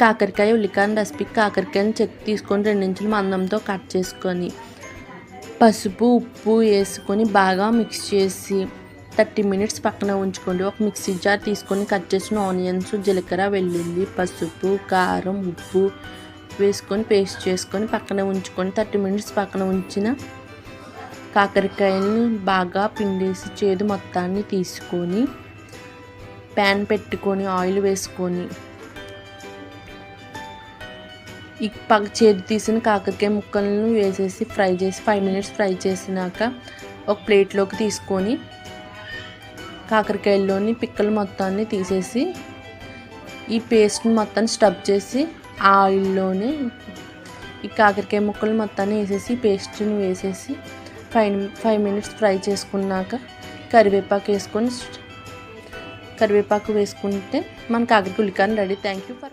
కాకరకాయ ఉల్లికాయ recipe కాకరకాయని check తీసుకొని రెండించుల మందంతో cut చేసుకొని పసుపు ఉప్పు వేసుకొని బాగా మిక్స్ చేసి థర్టీ మినిట్స్ పక్కన ఉంచుకోండి. ఒక మిక్సీ జార్ తీసుకొని కట్ చేసిన ఆనియన్స్ జీలకర్ర వెల్లుల్లి పసుపు కారం ఉప్పు వేసుకొని పేస్ట్ చేసుకొని పక్కన ఉంచుకొని థర్టీ మినిట్స్ పక్కన ఉంచిన కాకరకాయని బాగా పిండేసి చేదు మొత్తాన్ని తీసుకొని ప్యాన్ పెట్టుకొని ఆయిల్ వేసుకొని ఈ పక్క చేదు తీసిన కాకరకాయ ముక్కలను వేసేసి ఫ్రై చేసి ఫైవ్ మినిట్స్ ఫ్రై చేసినాక ఒక ప్లేట్లోకి తీసుకొని కాకరకాయల్లోని పిక్కలు మొత్తాన్ని తీసేసి ఈ పేస్ట్ని మొత్తాన్ని స్టబ్ చేసి ఆ ఆయిల్లోనే ఈ కాకరకాయ ముక్కలు మొత్తాన్ని వేసేసి పేస్ట్ని వేసేసి ఫైవ్ ఫైవ్ మినిట్స్ ఫ్రై చేసుకున్నాక కరివేపాకు వేసుకొని కరివేపాకు వేసుకుంటే మన కాకరకాయ ఉల్లికాయలు రెడీ. Thank you for